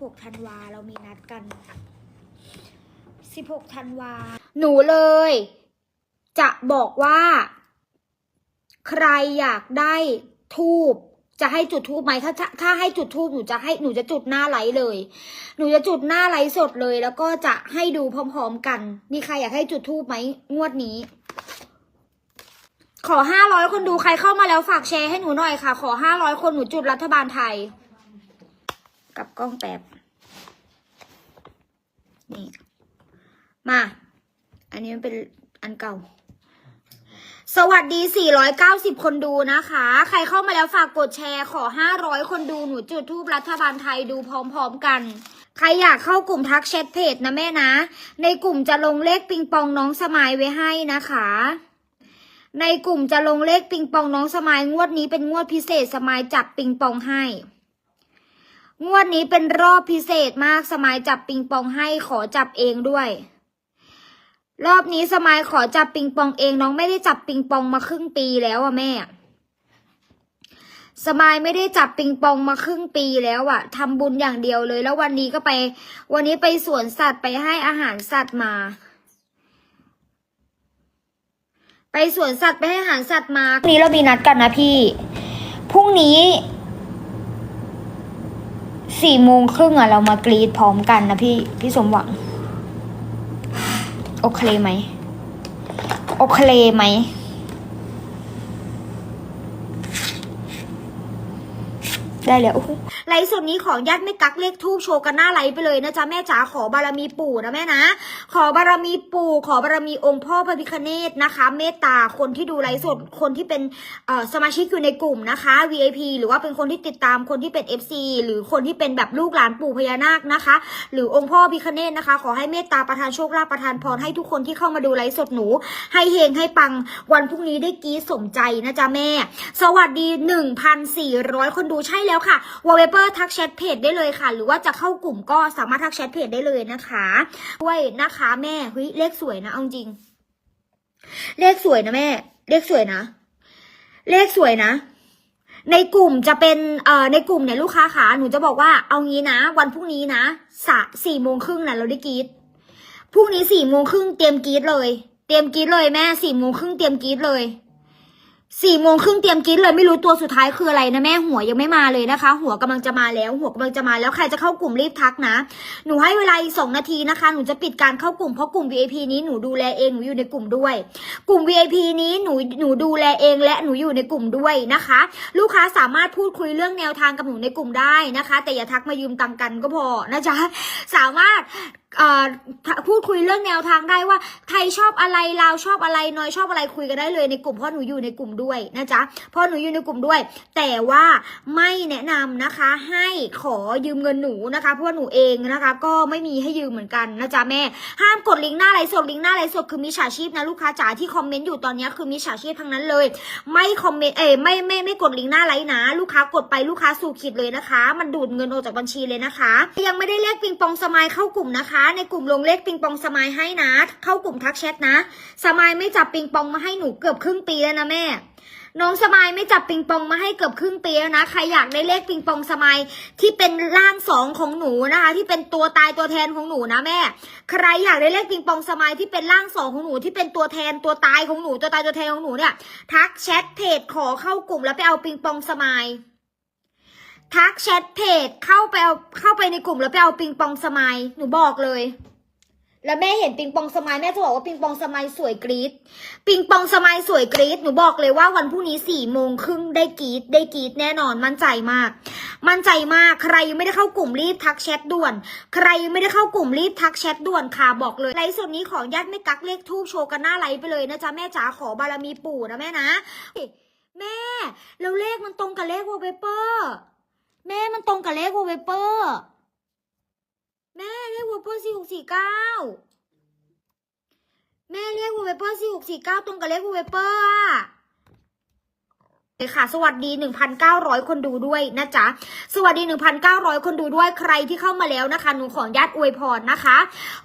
16ธันวาเรามีนัดกัน 16ธันวา หนูเลย จะบอกว่า ใครอยากได้ทูบจะให้จุดทูบไหมถ้าถ้าถ้าให้จุดทูบหนูจะให้หนูจะจุดหน้าไลฟ์เลย หนูจะจุดหน้าไลฟ์สดเลย แล้วก็จะให้ดูพร้อมๆกัน มีใครอยากให้จุดทูบไหมงวดนี้ ขอห้าร้อยคนดูใครเข้ามาแล้วฝากแชร์ให้หนูหน่อยค่ะ ขอห้าร้อยคนหนูจุดรัฐบาลไทย กับกล้องแปบนี่ มา อันนี้มันเป็นอันเก่า สวัสดี 490 คนดูนะคะ ใครเข้ามาแล้วฝากกดแชร์ขอ 500 คนดูหนูจุดทูปรัฐบาลไทยดูพร้อมๆกันใครอยากเข้ากลุ่มทักแชทเพจนะแม่นะ ในกลุ่มจะลงเลขปิงปองน้องสมายไว้ให้นะคะ ในกลุ่มจะลงเลขปิงปองน้องสมายงวดนี้เป็นงวดพิเศษสมายจับปิงปองให้ งวดนี้เป็นรอบพิเศษมากสมายจับปิงปองให้ขอจับเองด้วย รอบนี้สมายขอจับปิงปองเองน้องไม่ได้จับปิงปองมาครึ่งปีแล้วอะแม่ สมายไม่ได้จับปิงปองมาครึ่งปีแล้วอะทำบุญอย่างเดียวเลย แล้ววันนี้ก็ไป วันนี้ไปสวนสัตว์ไปให้อาหารสัตว์มา ไปสวนสัตว์ไปให้อาหารสัตว์มาพรุ่งนี้เรามีนัดกันนะพี่พรุ่งนี้ สี่โมงครึ่งอะเรามากรีดพร้อมกันนะพี่ พี่สมหวัง โอเคไหม โอเคไหม ได้แล้วไลฟ์สดนี้ขออนุญาติไม่กักเลขทูบโชว์กันหน้าไลฟ์ไปเลยนะจ๊ะแม่จ๋าขอบารมีปู่นะแม่นะ ขอบารมีปู่ขอบารมีองค์พ่อพระพิคเนตนะคะ เมตตาคนที่ดูไลฟ์สดคนที่เป็นสมาชิกอยู่ในกลุ่มนะคะ VIP หรือว่าเป็นคนที่ติดตามคนที่เป็น FC หรือคนที่เป็นแบบลูกหลานปู่พญานาคนะคะ หรือองค์พ่อพิคเนตนะคะ ขอให้เมตตาประทานโชคลาภประทานพรให้ทุกคนที่เข้ามาดูไลฟ์สดหนู ให้เฮงให้ปังวันพรุ่งนี้ได้กรีดสมใจนะจ๊ะแม่ สวัสดี 1,400 คนดูใช่แล้วค่ะวอลเปเปอร์ทักแชทเพจได้เลยค่ะ หรือว่าจะเข้ากลุ่มก็สามารถทักแชทเพจได้เลยนะคะด้วยนะคะแม่เฮ้ยเลขสวยนะเอาจริง เลขสวยนะแม่ เลขสวยนะ เลขสวยนะในกลุ่มจะเป็นเอ่อในกลุ่มเนี่ยลูกค้าขาหนูจะบอกว่าเอางี้นะ วันพรุ่งนี้นะสะสี่โมงครึ่งนะเราได้กรีดพรุ่งนี้สี่โมงครึ่งเตรียมกรีดเลย เตรียมกรีดเลยแม่สี่โมงครึ่งเตรียมกรีดเลย สี่โมงครึ่งเตรียมกรีดเลยไม่รู้ตัวสุดท้ายคืออะไรนะแม่หัวยังไม่มาเลยนะคะ หัวกำลังจะมาแล้ว หัวกำลังจะมาแล้วใครจะเข้ากลุ่มรีบทักนะ หนูให้เวลาอีกสองนาทีนะคะ หนูจะปิดการเข้ากลุ่มเพราะกลุ่ม VIP นี้หนูดูแลเองหนูอยู่ในกลุ่มด้วย กลุ่ม VIP นี้หนูหนูดูแลเองและหนูอยู่ในกลุ่มด้วยนะคะ ลูกค้าสามารถพูดคุยเรื่องแนวทางกับหนูในกลุ่มได้นะคะ แต่อย่าทักมายืมตังกันก็พอนะจ๊ะสามารถ พูดคุยเรื่องแนวทางได้ว่าไทยชอบอะไรลาวชอบอะไรน้อยชอบอะไรคุยกันได้เลยในกลุ่มเพราะหนูอยู่ในกลุ่มด้วยนะจ๊ะเพราะหนูอยู่ในกลุ่มด้วย แต่ว่าไม่แนะนำนะคะให้ขอยืมเงินหนูนะคะ เพราะว่าหนูเองนะคะ ก็ไม่มีให้ยืมเหมือนกันนะจ๊ะแม่ ห้ามกดลิงก์หน้าไลฟ์สดลิงก์หน้าไลฟ์สดคือมิจฉาชีพนะลูกค้าจ๋าที่คอมเมนต์อยู่ตอนนี้คือมิจฉาชีพทั้งนั้นเลย ไม่คอมเมนต์เอ้ยไม่ไม่ไม่กดลิงก์หน้าไลฟ์นะ ลูกค้ากดไปลูกค้าสู่ขีดเลยนะคะ มันดูดเงินออกจากบัญชีเลยนะคะ ยังไม่ได้เลขปิงปองสมายเข้ากลุ่มนะคะในกลุ่มลงเลขปิงปองสมายให้นะ เข้ากลุ่มทักแชทนะ สมายไม่จับปิงปองมาให้หนูเกือบครึ่งปีแล้วนะแม่ น้องสมายไม่จับปิงปองมาให้เกือบครึ่งปีแล้วนะ ใครอยากได้เลขปิงปองสมายที่เป็นร่างสองของหนูนะคะ ที่เป็นตัวตายตัวแทนของหนูนะแม่ ใครอยากได้เลขปิงปองสมายที่เป็นร่างสองของหนูที่เป็นตัวแทนตัวตายของหนูตัวตายตัวแทนของหนูเนี่ย ทักแชทเพจขอเข้ากลุ่มแล้วไปเอาปิงปองสมาย ทักแชทเพจเข้าไปเอาเข้าไปในกลุ่มแล้วไปเอาปิงปองสมายหนูบอกเลย แล้วแม่เห็นปิงปองสมายแม่จะบอกว่าปิงปองสมายสวยกรี๊ดปิงปองสมายสวยกรี๊ดหนูบอกเลยว่าวันพรุ่งนี้สี่โมงครึ่งได้กรี๊ดได้กรี๊ดแน่นอนมั่นใจมาก มั่นใจมากใครยังไม่ได้เข้ากลุ่มรีบทักแชทด่วน ใครยังไม่ได้เข้ากลุ่มรีบทักแชทด่วนค่ะบอกเลยไลฟ์สดนี้ขออนุญาตไม่กักเลขทูบโชว์กันหน้าไลฟ์ไปเลยนะจ๊ะแม่จ๋าขอบารมีปู่นะแม่นะแม่แล้วเลขมันตรงกับเลขวอลเปเปอร์ แม่มันตรงกับเลขวอลเปเปอร์ แม่เลขวอลเปเปอร์สี่หกสี่เก้าแม่เลขวอลเปเปอร์สี่หกสี่เก้าตรงกับเลขวอลเปเปอร์อะ เลยค่ะสวัสดี 1,900 คนดูด้วยนะจ๊ะ สวัสดี 1,900 คนดูด้วยใครที่เข้ามาแล้วนะคะ หนูขอญาตอวยพรนะคะ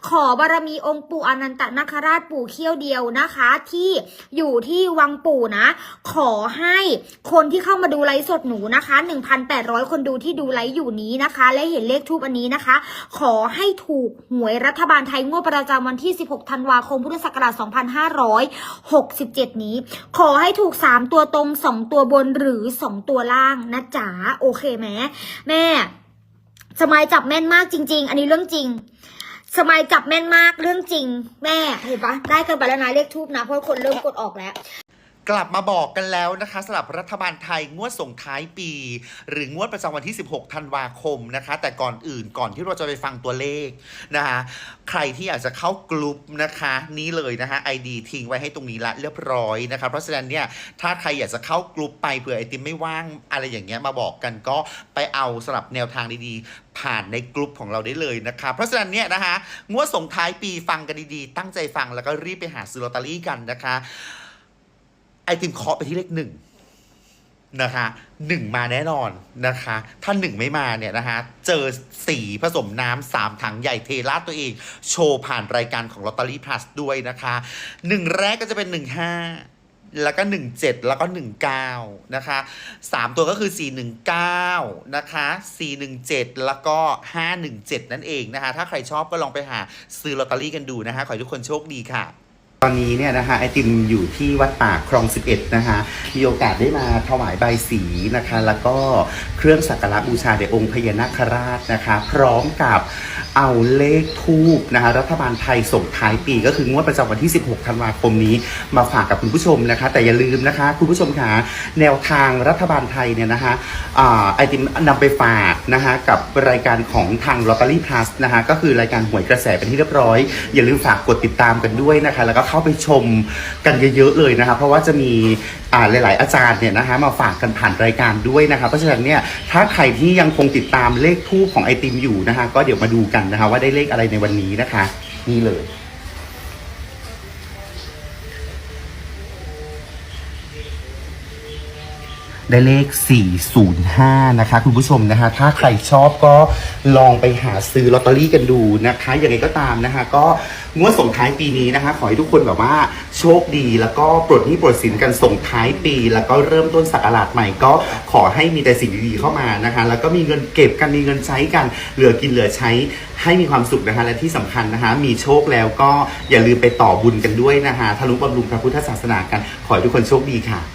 ขอบารมีองค์ปู่อนันตนาคราชปู่เขี้ยวเดียวนะคะ ที่อยู่ที่วังปู่นะ ขอให้คนที่เข้ามาดูไลฟ์สดหนูนะคะ 1,800 คนดูที่ดูไลฟ์อยู่นี้นะคะ และเห็นเลขทูปอันนี้นะคะ ขอให้ถูกหวยรัฐบาลไทยงวดประจำวันที่ 16 ธันวาคม พุทธศักราช 2567 นี้ ขอให้ถูก 3 ตัวตรง 2 ตัวบนหรือสองตัวล่างนะจ๋าโอเคไหมแม่สมัยจับแม่นมากจริง ๆ อันนี้เรื่องจริง สมัยจับแม่นมากเรื่องจริง แม่เห็นปะได้กันไปแล้วนะเลขทูบนะเพราะคนเริ่มกดออกแล้ว กลับมาบอกกันแล้วนะคะสำหรับรัฐบาลไทยงวดส่งท้ายปี หรืองวดประจำวันที่ 16 ธันวาคมนะคะ แต่ก่อนอื่นก่อนที่เราจะไปฟังตัวเลขนะคะใครที่อยากจะเข้ากลุ่มนะคะ นี่เลยนะคะ ID ทิ้งไว้ให้ตรงนี้ละเรียบร้อยนะคะ เพราะฉะนั้นเนี่ยถ้าใครอยากจะเข้ากลุ่มไปเผื่อไอติมไม่ว่างอะไรอย่างเงี้ยมาบอกกันก็ไปเอาสำหรับแนวทางดีๆ ผ่านในกลุ่มของเราได้เลยนะคะ เพราะฉะนั้นเนี่ยนะคะงวดส่งท้ายปีฟังกันดีๆ ตั้งใจฟังแล้วก็รีบไปหาซื้อลอตเตอรี่กันนะคะ ไอติมเคาะไปที่เลขหนึ่งนะคะหนึ่งมาแน่นอนนะคะ ถ้าหนึ่งไม่มาเนี่ยนะคะเจอสีผสมน้ำสามถังใหญ่เทราตัวเอง โชว์ผ่านรายการของลอตเตอรี่พลัสด้วยนะคะหนึ่งแรกก็จะเป็นหนึ่งห้าแล้วก็หนึ่งเจ็ดแล้วก็หนึ่งเก้านะคะสามตัวก็คือสี่หนึ่งเก้านะคะสี่หนึ่งเจ็ดแล้วก็ห้าหนึ่งเจ็ดนั่นเองนะคะ ถ้าใครชอบก็ลองไปหาซื้อลอตเตอรี่กันดูนะคะ ขอให้ทุกคนโชคดีค่ะ อนนี้เนี่ยนะคะไอติมอยู่ที่วัดป่าคลอง 11 นะคะ มีโอกาสได้มาถวายใบสีนะคะ แล้วก็เครื่องสักการะบูชาแด่องค์พญานาคราชนะคะ พร้อมกับเอาเลขทูบนะคะ รัฐบาลไทยส่งท้ายปีก็คืองวดประจำวันที่ 16 ธันวาคมนี้มาฝากกับคุณผู้ชมนะคะ แต่อย่าลืมนะคะ คุณผู้ชมคะแนวทางรัฐบาลไทยเนี่ยนะคะอไอติมนำไปฝากนะคะกับรายการของทางลอตเตอรี่พลัสนะคะก็คือรายการหวยกระแสเป็นที่เรียบร้อย อย่าลืมฝากกดติดตามกันด้วยนะคะ แล้วก็เข้าไปชมกันเยอะๆเลยนะคะ เพราะว่าจะมีอ่าหลาย ๆ อาจารย์เนี่ยนะคะมาฝากกันผ่านรายการด้วยนะคะเพราะฉะนั้นเนี่ยถ้าใครที่ยังคงติดตามเลขทูบของไอติมอยู่นะคะ ก็เดี๋ยวมาดูกันนะคะ ว่าได้เลขอะไรในวันนี้นะคะ นี่เลย ได้เลข 405 นะคะ คุณผู้ชมนะคะ ถ้าใครชอบก็ลองไปหาซื้อลอตเตอรี่กันดูนะคะย่างไรก็ตามนะคะ ก็งวดส่งท้ายปีนี้นะคะ ขอให้ทุกคนแบบว่าโชคดีแล้วก็ปลดหนี้ปลดสินกันส่งท้ายปี แล้วก็เริ่มต้นศักราชใหม่ก็ขอให้มีแต่สิ่งดีๆเข้ามานะคะ แล้วก็มีเงินเก็บกันมีเงินใช้กันเหลือกินเหลือใช้ให้มีความสุขนะคะ และที่สำคัญนะคะ มีโชคแล้วก็อย่าลืมไปต่อบุญกันด้วยนะคะทะลุบำรุงพระพุทธศาสนากัน ขอให้ทุกคนโชคดีค่ะ